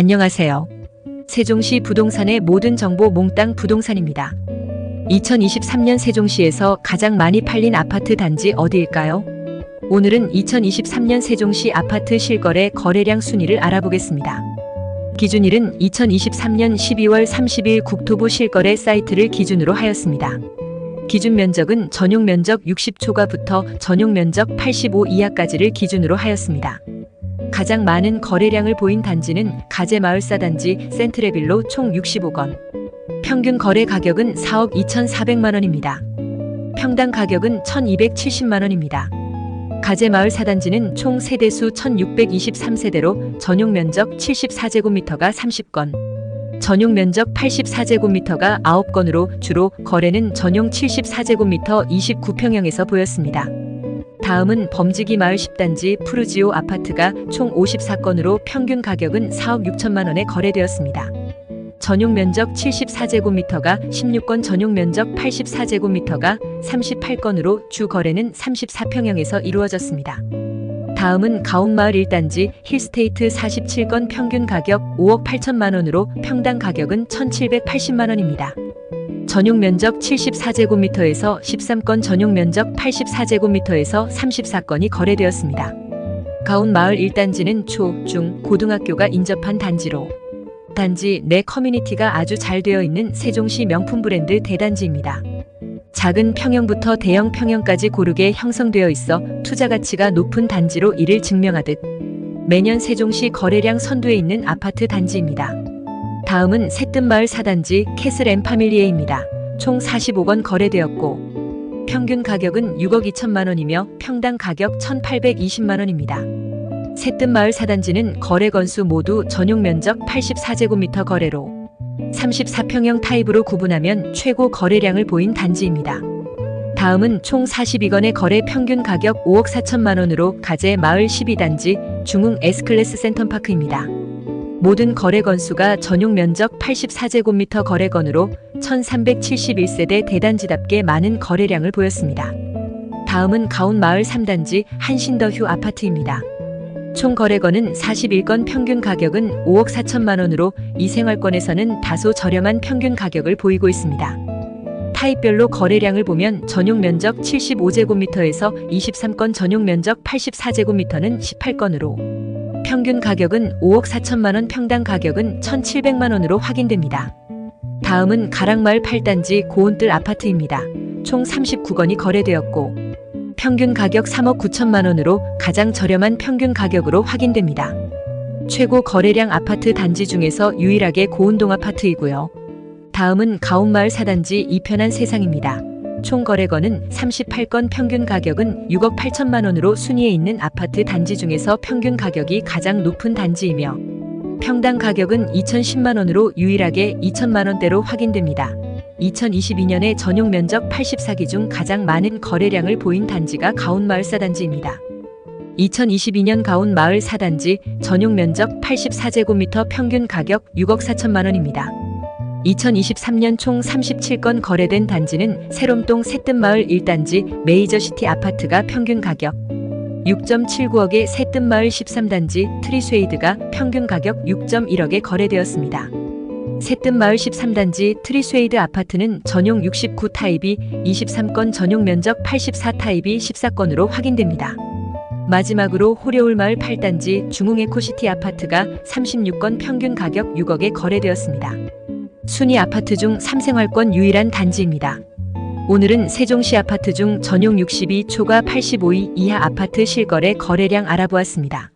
안녕하세요. 세종시 부동산의 모든 정보 몽땅 부동산입니다. 2023년 세종시에서 가장 많이 팔린 아파트 단지 어디일까요? 오늘은 2023년 세종시 아파트 실거래 거래량 순위를 알아보겠습니다. 기준일은 2023년 12월 30일 국토부 실거래 사이트를 기준으로 하였습니다. 기준 면적은 전용 면적 60초가부터 전용 면적 85 이하까지를 기준으로 하였습니다. 가장 많은 거래량을 보인 단지는 가재마을 사 단지 센트레빌로 총 65건. 평균 거래 가격은 4억 2,400만 원입니다. 평당 가격은 1,270만 원입니다. 가재마을 사단지는 총 세대수 1,623세대로 전용 면적 74제곱미터가 30건, 전용 면적 84제곱미터가 9건으로 주로 거래는 전용 74제곱미터 29평형에서 보였습니다. 다음은 범지기 마을 10단지 푸르지오 아파트가 총 54건으로 평균 가격은 4억 6천만 원에 거래되었습니다. 전용 면적 74제곱미터가 16건 전용 면적 84제곱미터가 38건으로 주 거래는 34평형에서 이루어졌습니다. 다음은 가온마을 1단지 힐스테이트 47건 평균 가격 5억 8천만 원으로 평당 가격은 1,780만 원입니다. 전용 면적 74제곱미터에서 13건 전용 면적 84제곱미터에서 34건이 거래되었습니다. 가온 마을 1단지는 초, 중, 고등학교가 인접한 단지로 단지 내 커뮤니티가 아주 잘 되어 있는 세종시 명품 브랜드 대단지입니다. 작은 평형부터 대형 평형까지 고르게 형성되어 있어 투자 가치가 높은 단지로 이를 증명하듯 매년 세종시 거래량 선두에 있는 아파트 단지입니다. 다음은 새뜸마을 사단지 캐슬 앤 파밀리에입니다. 총 45건 거래되었고 평균 가격은 6억 2천만 원이며 평당 가격 1,820만 원입니다. 새뜸마을 사단지는 거래 건수 모두 전용 면적 84제곱미터 거래로 34평형 타입으로 구분하면 최고 거래량을 보인 단지입니다. 다음은 총 42건의 거래 평균 가격 5억 4천만 원으로 가재 마을 12단지 중흥 S클래스 센텀파크입니다. 모든 거래 건수가 전용 면적 84제곱미터 거래건으로 1371세대 대단지답게 많은 거래량을 보였습니다. 다음은 가온 마을 3단지 한신더휴 아파트입니다. 총 거래건은 41건 평균 가격은 5억 4천만 원으로 이 생활권에서는 다소 저렴한 평균 가격을 보이고 있습니다. 타입별로 거래량을 보면 전용 면적 75제곱미터에서 23건 전용 면적 84제곱미터는 18건으로 평균 가격은 5억 4천만 원 평당 가격은 1,700만 원으로 확인됩니다. 다음은 가락마을 8단지 고온뜰 아파트입니다. 총 39건이 거래되었고 평균 가격 3억 9천만 원으로 가장 저렴한 평균 가격으로 확인됩니다. 최고 거래량 아파트 단지 중에서 유일하게 고운동 아파트이고요. 다음은 가온마을 사단지 이편한 세상입니다. 총 거래건은 38건 평균 가격은 6억 8천만 원으로 순위에 있는 아파트 단지 중에서 평균 가격이 가장 높은 단지이며 평당 가격은 2,010만 원으로 유일하게 2천만 원대로 확인됩니다. 2022년에 전용 면적 84기 중 가장 많은 거래량을 보인 단지가 가온마을 사단지입니다. 2022년 가온 마을 사단지 전용 면적 84제곱미터 평균 가격 6억 4천만 원입니다. 2023년 총 37건 거래된 단지는 새롬동 새뜸마을 1단지 메이저시티 아파트가 평균 가격 6.79억에 새뜸마을 13단지 트리스웨이드가 평균 가격 6.1억에 거래되었습니다. 새뜸마을 13단지 트리스웨이드 아파트는 전용 69 타입이 23건 전용 면적 84 타입이 14건으로 확인됩니다. 마지막으로 호려울마을 8단지 중흥에코시티 아파트가 36건 평균 가격 6억에 거래되었습니다. 순위 아파트 중 3생활권 유일한 단지입니다. 오늘은 세종시 아파트 중 전용 62초가 85위 이하 아파트 실거래 거래량 알아보았습니다.